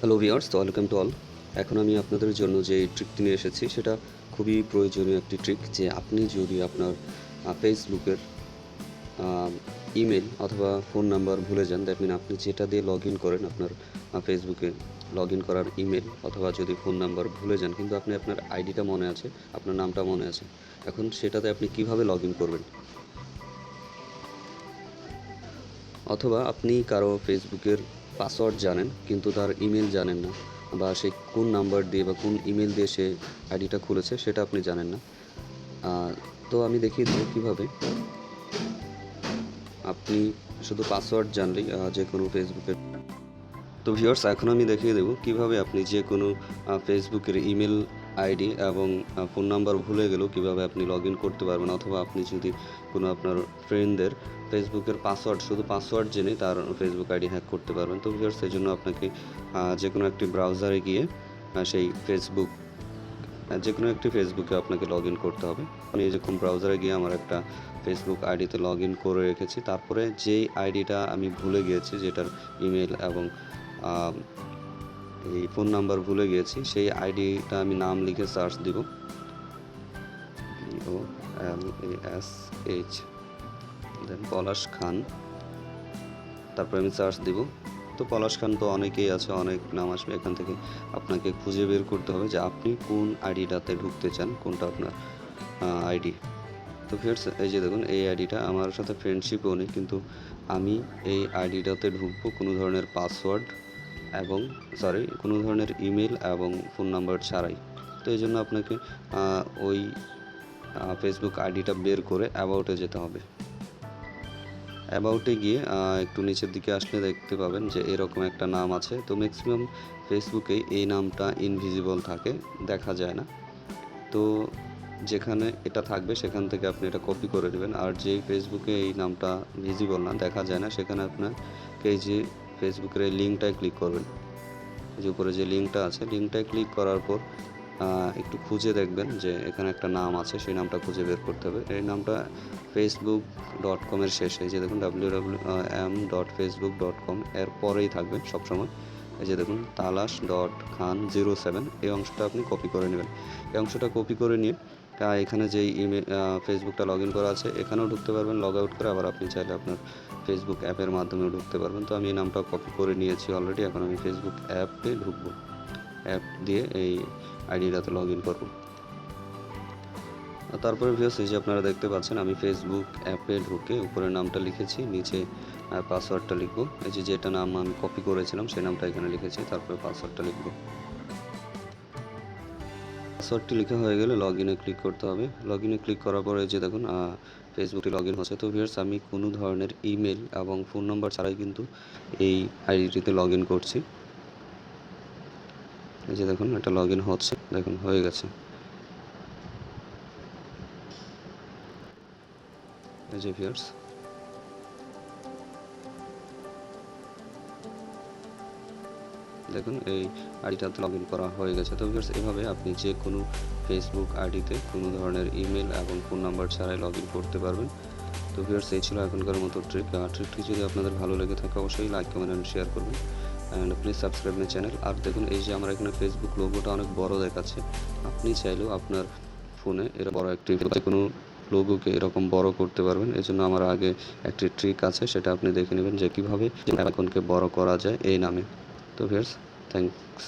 Hello viewers welcome to all এখন আমি আপনাদের জন্য যে ট্রিকটি নিয়ে এসেছি, সেটা খুবই প্রয়োজনীয় একটি ট্রিক যে আপনি যদি আপনার ফেসবুকের ইমেল অথবা ফোন নাম্বার ভুলে যান দ্যাট মিন আপনি যেটা দিয়ে লগ ইন করেন আপনার ফেসবুকে লগ ইন করার ইমেল অথবা যদি ফোন নাম্বার ভুলে যান, কিন্তু আপনি আপনার আইডিটা মনে আছে, আপনার নামটা মনে আছে, এখন সেটাতে আপনি কীভাবে লগ ইন করবেন? অথবা আপনি কারও ফেসবুকের পাসওয়ার্ড জানেন, কিন্তু তার ইমেল জানেন না বা সে কোন নাম্বার দিয়ে বা কোন ইমেল দিয়ে সে আইডিটা খুলেছে সেটা আপনি জানেন না। তো আমি দেখিয়ে দেবো কীভাবে। আপনি শুধু পাসওয়ার্ড জানলেই যে কোনো ফেসবুকের তো ভিউয়ার্স এখন আমি দেখিয়ে দেবো কীভাবে আপনি যে কোনো ফেসবুকের ইমেল আইডি এবং ফোন নাম্বার ভুলে গেলেও কীভাবে আপনি লগ ইন করতে পারবেন অথবা আপনি যদি কোনো আপনার ফ্রেন্ডদের ফেসবুকের পাসওয়ার্ড শুধু পাসওয়ার্ড জেনে তার ফেসবুক আইডি হ্যাক করতে পারবেন। তো ভিউয়ার্স সেই জন্য আপনাকে যে কোনো একটি ব্রাউজারে গিয়ে সেই ফেসবুক যে কোনো একটি ফেসবুকে আপনাকে লগ ইন করতে হবে। আমি এই যখন ব্রাউজারে গিয়ে আমার একটা ফেসবুক আইডিতে লগ ইন করে রেখেছি। তারপরে যেই আইডিটা আমি ভুলে গিয়েছি, যেটার ইমেল এবং এই ফোন নাম্বার ভুলে গিয়েছি, সেই আইডিটা আমি নাম লিখে সার্চ দিব। ও L A S H then Palash Khan. তারপরে আমি সার্চ দিব। তো পলাশ খান তো অনেকেই আছে, অনেক নাম আসবে এখান থেকে। আপনাকে খুঁজে বের করতে হবে যে আপনি কোন আইডিটাতে ঢুকতে চান, কোনটা আপনার আইডি। তো ফিয়ার্স এই যে দেখুন, এই আইডিটা আমার সাথে ফ্রেন্ডশিপও নেই, কিন্তু আমি এই আইডিটাতে ঢুকবো কোনো ধরনের পাসওয়ার্ড এবং সরি কোনো ধরনের ইমেল এবং ফোন নাম্বার ছাড়াই। তো এই জন্য আপনাকে ওই ফেসবুক আইডিটা বের করে অ্যাবাউটে যেতে হবে। অ্যাবাউটে গিয়ে একটু নিচের দিকে আসলে দেখতে পাবেন যে এরকম একটা নাম আছে। তো ম্যাক্সিমাম ফেসবুকে এই নামটা ইনভিজিবল থাকে, দেখা যায় না। তো যেখানে এটা থাকবে, সেখান থেকে আপনি এটা কপি করে নেবেন আর যেই ফেসবুকে এই নামটা ভিজিবল না, দেখা যায় না, সেখানে আপনার এই যে ফেসবুকের এই লিঙ্কটায় ক্লিক করবেন। যে উপরে যে লিঙ্কটা আছে, লিঙ্কটায় ক্লিক করার পর একটু খুঁজে দেখবেন যে এখানে একটা নাম আছে, সেই নামটা খুঁজে বের করতে হবে। এই নামটা ফেসবুক ডট কমের শেষে যে দেখুন W W M dot Facebook dot com এর পরেই থাকবে সবসময়। এই যে দেখুন, তালাশ ডট খান জিরো সেভেন এই অংশটা আপনি কপি করে নেবেন। এই অংশটা কপি করে নিয়ে এখানে যেই ইমেল ফেসবুকটা লগ ইন করা আছে, এখানেও ঢুকতে পারবেন। লগ আউট করে আবার আপনি চাইলে আপনার ফেসবুক অ্যাপের মাধ্যমেও ঢুকতে পারবেন। তো আমি এই নামটা কপি করে নিয়েছি অলরেডি এখন আমি ফেসবুক অ্যাপে ঢুকবো। অ্যাপ দিয়ে এই আইডিটাতে লগ ইন করব তারপরে ভিউস এই যে আপনারা দেখতে পাচ্ছেন, আমি ফেসবুক অ্যাপে ঢুকে উপরের নামটা লিখেছি, নিচে পাসওয়ার্ডটা লিখব। এই যে যেটা নাম আমি কপি করেছিলাম, সেই নামটা এখানে লিখেছি, তারপরে পাসওয়ার্ডটা লিখব। পাসওয়ার্ডটি লেখা হয়ে গেলে লগ ইনে ক্লিক করতে হবে। লগ ইনে ক্লিক করার পরে যে দেখুন ফেসবুকটি লগ ইন হচ্ছে। তো ভিউয়ার্স আমি কোনো ধরনের ইমেল এবং ফোন নাম্বার ছাড়াই কিন্তু এই আইডিটিতে লগ ইন করছি। এই যে দেখুন, এটা লগ ইন হচ্ছে। দেখুন, হয়ে গেছে। এই যে ভিউয়ার্স দেখুন, এই আইডিটাতে লগ করা হয়ে গেছে। তো ভিউয়ার্স এভাবে আপনি যে কোনো ফেসবুক আইডিতে কোনো ধরনের ইমেল এবং ফোন নাম্বার ছাড়াই লগ করতে পারবেন। তো ভিউয়ার্স এই ছিল এখনকার মতো ট্রিক ট্রিকটি যদি আপনাদের ভালো লেগে থাকে, অবশ্যই লাইক কমেন্ট অ্যান্ড শেয়ার করবেন। And please subscribe my channel আর দেখুন, এই যে আমার এখানে ফেসবুক লোগোটা অনেক বড় দেখাচ্ছে। আপনি চাইলেও আপনার ফোনে এর বড় একটি কোনো লোগোকে এরকম বড় করতে পারবেন। এই জন্য আমার আগে একটি ট্রিক আছে, সেটা আপনি দেখে নেবেন যে কীভাবে আইকনকে বড় করা যায় এই নামে। তো ভিউয়ার্স থ্যাংকস